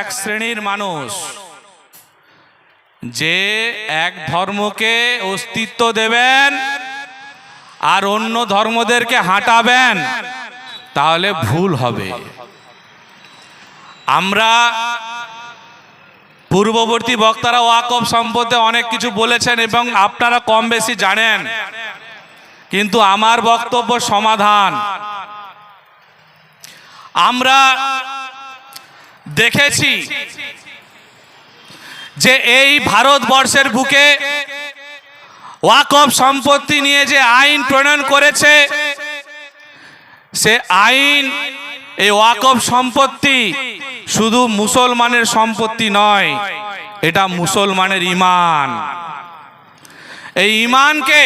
এক শ্রেণির মানুষ। যে এক ধর্মকে অস্তিত্ব দেবেন আর অন্য ধর্মদেরকে হাঁটাবেন, তাহলে ভুল হবে। আমরা পূর্ববর্তী বক্তারা ওয়াকফ সম্পদে অনেক কিছু বলেছেন এবং আপনারা কম বেশি জানেন। কিন্তু আমার বক্তব্য সমাধান। আমরা দেখেছি যে এই ভারতবর্ষের বুকে ওয়াকফ সম্পত্তি নিয়ে যে আইন প্রণয়ন করেছে, সে আইন, এই ওয়াকফ সম্পত্তি শুধু মুসলমানের সম্পত্তি নয়, এটা মুসলমানের ইমান। এই ইমানকে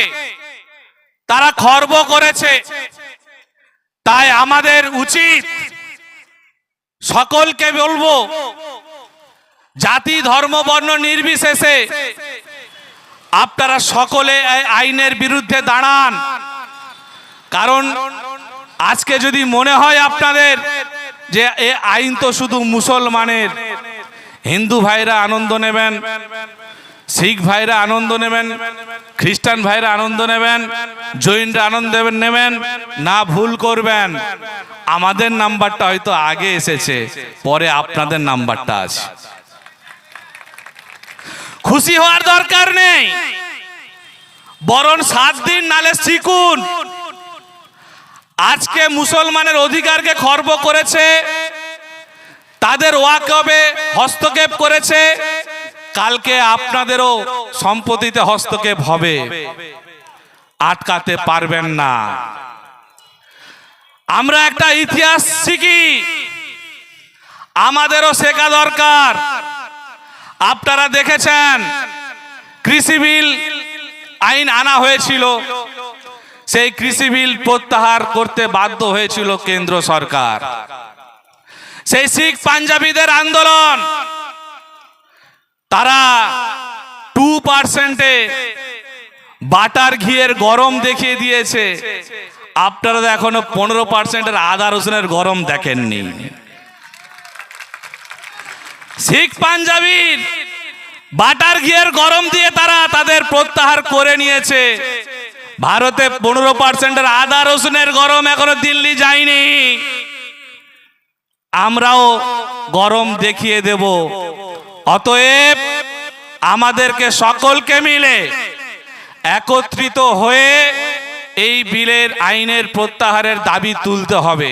তারা খর্ব করেছে। তাই আমাদের উচিত সকলকে বলব, জাতি, ধর্ম, বর্ণ নির্বিশেষে আপনারা সকলে আইনের বিরুদ্ধে দাঁড়ান। কারণ আজকে যদি মনে হয় আপনাদের যে এ আইন তো শুধু মুসলমানের, হিন্দু ভাইরা আনন্দ নেবেন। শিখ ভাইরা আনন্দ নেবেন, খ্রিস্টান ভাইরা আনন্দ নেবেন, জৈনরা আনন্দ নেবেন, না ভুল করবেন। আমাদের নাম্বারটা হয়তো আগে এসেছে, পরে আপনাদের নাম্বারটা আছে। খুশি হওয়ার দরকার নেই, বরং সাত দিন নালে শিখুন। আজকে মুসলমানের অধিকারকে খর্ব করেছে, তাদের ওয়াকবে হস্তক্ষেপ করেছে কালকে আপনাদেরও সম্পত্তিতে হস্তক্ষেপ হবে। আটকাতে পারবেন না। আমরা একটা ইতিহাস শিখি। আমাদেরও শেখা দরকার। আপনারা দেখেছেন, কৃষি বিল আইন আনা হয়েছিল। সেই কৃষি বিল প্রত্যাহার করতে বাধ্য হয়েছিল কেন্দ্র সরকার। সেই শিখ পাঞ্জাবিদের আন্দোলন তারা টু পার্সেন্টে বাটার ঘিয়ের গরম দেখিয়ে দিয়েছে। আপনারা এখনও পনেরো পার্সেন্টের আদা রসুনের গরম দেখেননি। শিখ পাঞ্জাবির বাটার ঘিয়ের গরম দিয়ে তারা তাদের প্রত্যাহার করে নিয়েছে। ভারতে পনেরো পার্সেন্টের আদা রসুনের গরম এখনও দিল্লি যায়নি। আমরাও গরম দেখিয়ে দেব। অতএব আমাদেরকে সকলকে মিলে একত্রিত হয়ে এই বিলের আইনের প্রত্যাহারের দাবি তুলতে হবে।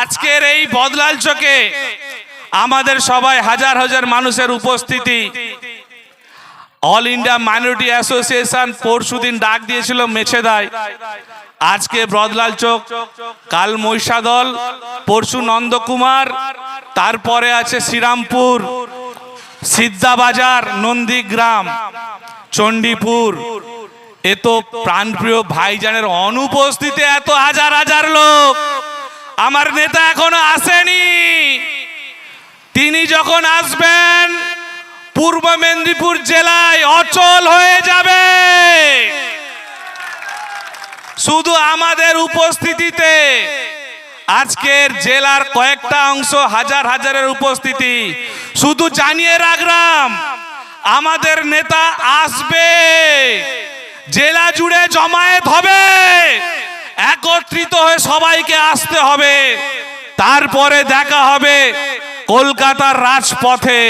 আজকের এই বদলাল চোখে আমাদের সবাই হাজার হাজার মানুষের উপস্থিতি। অল ইন্ডিয়া মাইনরিটি অ্যাসোসিয়েশন পরশুদিন ডাক দিয়েছিল মেছেদায়। আজকে ব্রদলাল চোখ কাল মহিষাদল, পরশু নন্দকুমার, তারপরে আছে শ্রীরামপুর। সিদ্ধাবাজার, নন্দীগ্রাম, চণ্ডীপুর। এ তো প্রাণপ্রিয় ভাইজানের অনুপস্থিতি, এত হাজার হাজার লোক। আমার নেতা এখনও আসেনি। তিনি যখন আসবেন, পূর্ব মেদিনীপুর জেলায় অচল হয়ে যাবে। শুধু আমাদের উপস্থিতিতে আজকের জেলার কয়েকটা অংশ হাজার হাজারের উপস্থিতি। শুধু জানিয়ে রাখলাম, আমাদের নেতা আসবে। জেলা জুড়ে জমায়েত হবে। একত্রিত হয়ে সবাইকে আসতে হবে। তারপরে দেখা হবে কলকাতার রাজপথে।